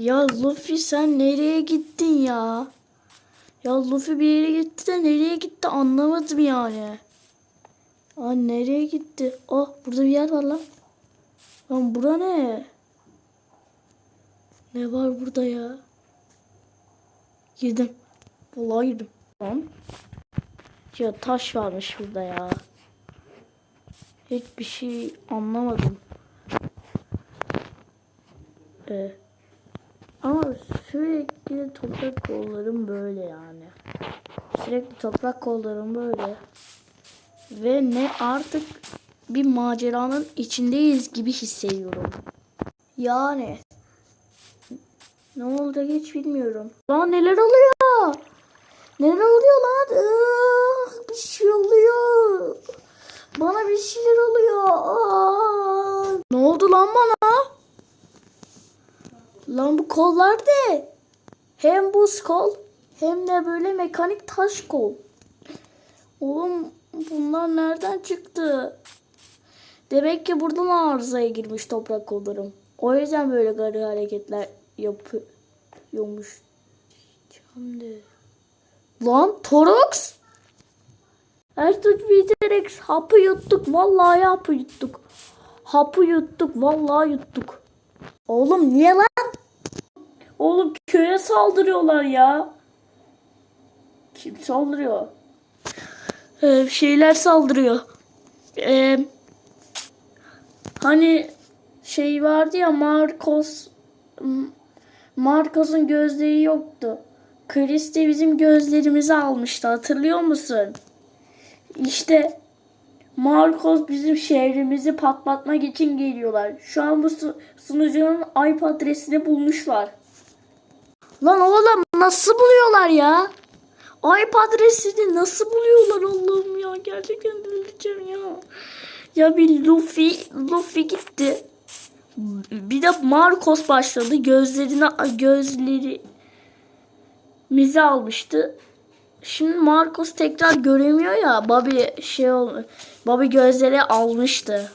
Ya Luffy sen nereye gittin ya? Ya Luffy bir yere gitti de nereye gitti anlamadım yani. Aa nereye gitti? Oh burada bir yer var lan. Lan bura ne? Ne var burada ya? Girdim. Vallahi girdim. Lan. Ya taş varmış burada ya. Hiçbir şey anlamadım. Ee, ama sürekli toprak kollarım böyle yani. Sürekli toprak kollarım böyle. Ve ne artık bir maceranın içindeyiz gibi hissediyorum. Yani ne olacak hiç bilmiyorum. Lan neler oluyor? Neler oluyor lan? Iıı, bir şey oluyor. Bana bir şeyler oluyor. Aa, ne oldu lan bana? Lan bu kollar de. Hem buz kol hem de böyle mekanik taş kol. Oğlum bunlar nereden çıktı? Demek ki buradan arızaya girmiş toprak kollarım. O yüzden böyle garip hareketler yapıyormuş. Şimdi. Lan Torox! Ertuğrul Viterex hapı yuttuk. Vallahi hapı yuttuk. Hapı yuttuk. Vallahi yuttuk. Oğlum niye lan? Oğlum köye saldırıyorlar ya. Kim saldırıyor? Ee, şeyler saldırıyor. Ee, hani şey vardı ya Marcos Marcos'un gözleri yoktu. Chris de bizim gözlerimizi almıştı hatırlıyor musun? İşte Marcos bizim şehrimizi patlatmak için geliyorlar. Şu an bu su- sunucunun IP adresini bulmuşlar. Lan oğlum nasıl buluyorlar ya? IP adresini nasıl buluyorlar Allah'ım ya? Gerçekten delireceğim ya. Ya bir Luffy, Luffy gitti. Bir de Marcos başladı. Gözlerine gözleri mizi almıştı. Şimdi Marcos tekrar göremiyor ya. Bobby şey ol Bobby gözleri almıştı.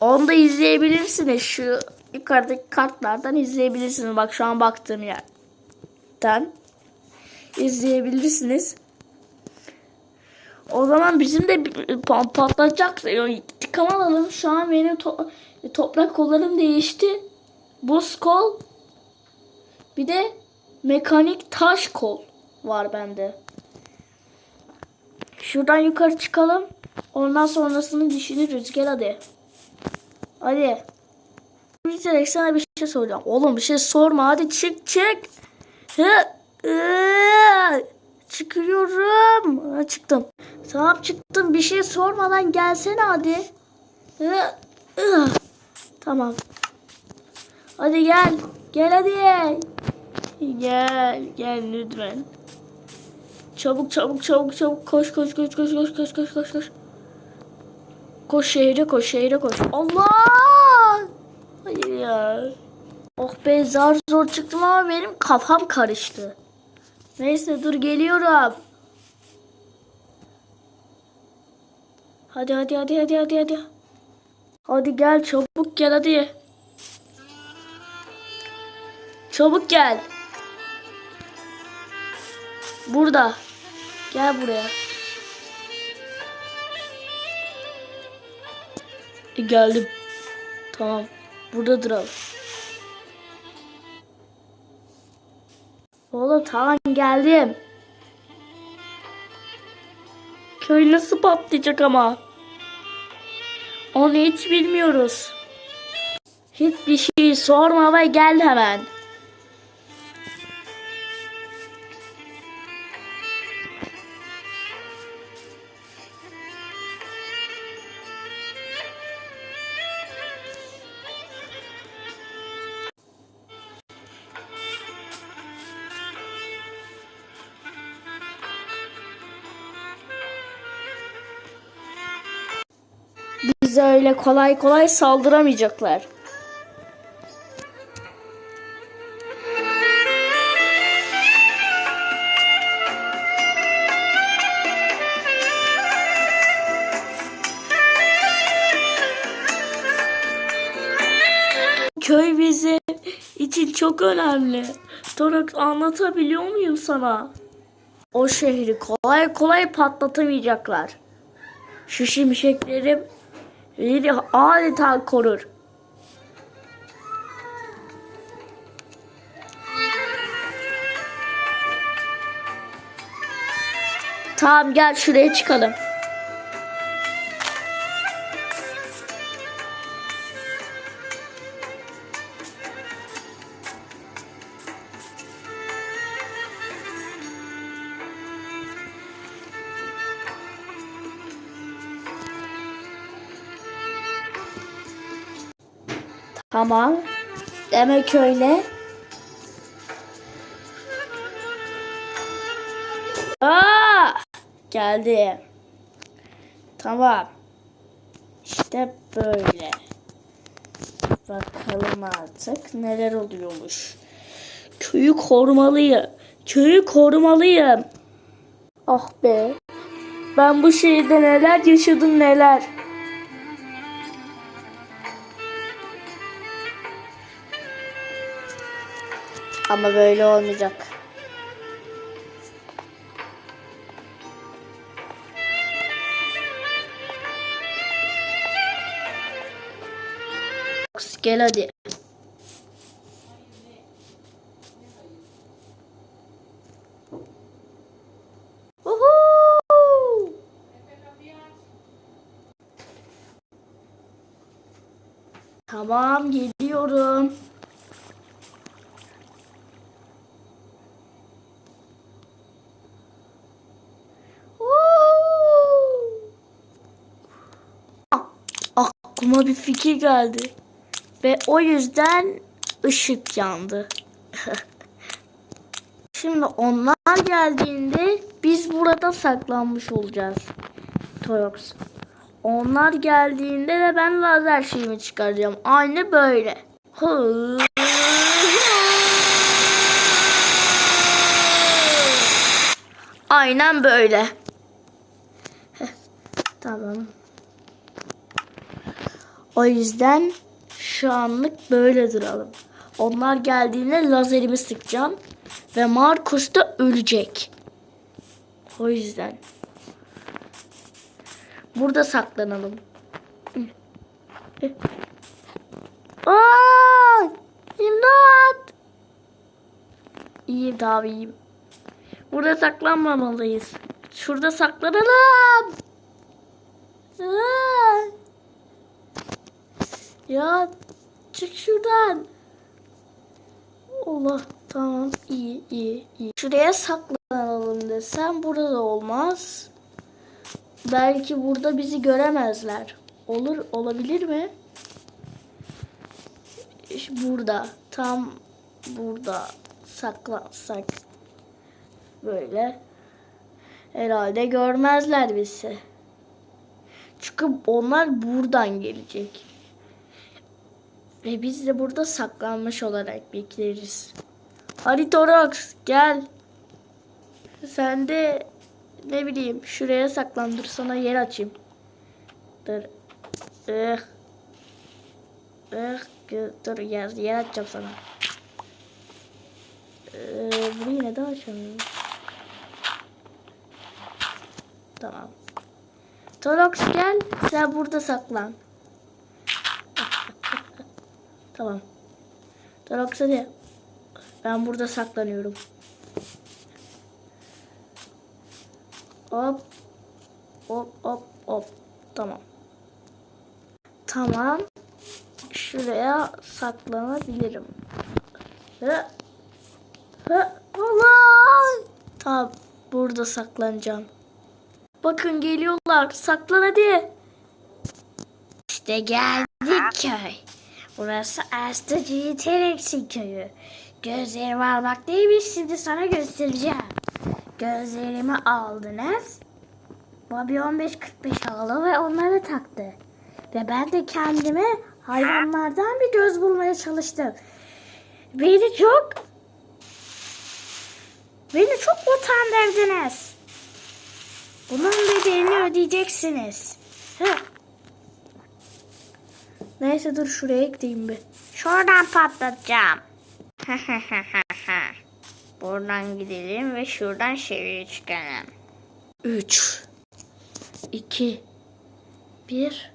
Onu da izleyebilirsiniz. Şu yukarıdaki kartlardan izleyebilirsiniz. Bak şu an baktığım yerden izleyebilirsiniz. O zaman bizim de pa- patlatacak. İntikam alalım. Şu an benim to- toprak kollarım değişti. Buz kol. Bir de mekanik taş kol var bende. Şuradan yukarı çıkalım. Ondan sonrasını düşünürüz. Gel hadi. Hadi. Bitirek sana bir şey soracağım. Oğlum bir şey sorma. Hadi çık çık. Çıkıyorum. Çıktım. Tamam çıktım. Bir şey sormadan gelsene hadi. Tamam. Hadi gel. Gel hadi. Gel. Gel lütfen. Çabuk çabuk çabuk çabuk koş koş koş koş koş koş koş koş koş. Koş şehre koş şehre koş. Allah! Hayır ya. Oh be zar zor çıktım ama benim kafam karıştı. Neyse dur geliyorum. Hadi hadi hadi hadi hadi hadi. Hadi gel çabuk gel hadi. Çabuk gel. Burada. Gel buraya. E, geldim. Tamam. Burada duralım. Oğlum tamam geldim. Köy nasıl patlayacak ama? Onu hiç bilmiyoruz. Hiçbir şey sorma ve gel hemen. Bize öyle kolay kolay saldıramayacaklar. Köy bizim için çok önemli. Torak anlatabiliyor muyum sana? O şehri kolay kolay patlatamayacaklar. Şu şimşekleri biri adeta korur. Tamam gel şuraya çıkalım. Tamam. Demek öyle. Aa! Geldi. Tamam. İşte böyle. Bakalım artık neler oluyormuş. Köyü korumalıyım. Köyü korumalıyım. Ah be. Ben bu şehirde neler yaşadım neler. Ama böyle olmayacak. Gel hadi. Tamam geliyorum. Uhu! Ah, Aklıma bir fikir geldi. Ve o yüzden ışık yandı. Şimdi onlar geldiğinde biz burada saklanmış olacağız. Torox. Onlar geldiğinde de ben lazer şeyimi çıkaracağım. Aynı böyle. Aynen böyle. Heh, Tamam. O yüzden şu anlık böyle duralım. Onlar geldiğinde lazerimi sıkacağım. Ve Markus da ölecek. O yüzden. Burada saklanalım. Aa! İmdat! İyiyim tamam iyiyim. Burada saklanmamalıyız. Şurada saklanalım. Aa! Ya çık şuradan. Allah tamam iyi iyi iyi. Şuraya saklanalım desem burada da olmaz. Belki burada bizi göremezler. Olur olabilir mi? Burada tam burada saklansak böyle herhalde görmezler bizi. Çünkü onlar buradan gelecek. Ve biz de burada saklanmış olarak bekleriz. Hadi gel. Sen de ne bileyim şuraya saklan dur sana yer açayım. Dur. Eh. Eh. Dur yer, yer açacağım sana. Ee, burayı neden açamıyorum? Tamam. Torox gel. Sen burada saklan. Tamam. Hadi. Ben burada saklanıyorum. Hop. Hop hop hop. Tamam. Tamam. Şuraya saklanabilirim. Hı. Hı. Allah! Tamam. Burada saklanacağım. Bakın geliyorlar. Saklan hadi. İşte geldik köy. Burası Astacı Terex'in köyü. Gözlerimi almak değilmiş şimdi sana göstereceğim. Gözlerimi aldınız. Bobby 1545 aldı ve onları taktı. Ve ben de kendime hayvanlardan bir göz bulmaya çalıştım. Beni çok beni çok utandırdınız. Bunun bedelini ödeyeceksiniz. Hı. Neyse dur şuraya gideyim bir. Şuradan patlatacağım. Buradan gidelim ve şuradan şehre çıkalım. 3 2 1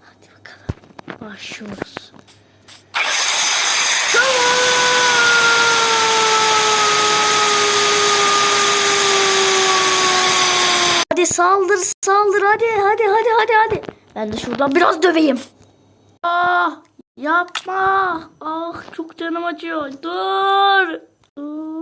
Hadi bakalım. Başlıyoruz. Hadi saldır saldır hadi hadi hadi hadi hadi. Ben de şuradan biraz döveyim. Ah yapma. Ah çok canım acıyor. Dur. Dur.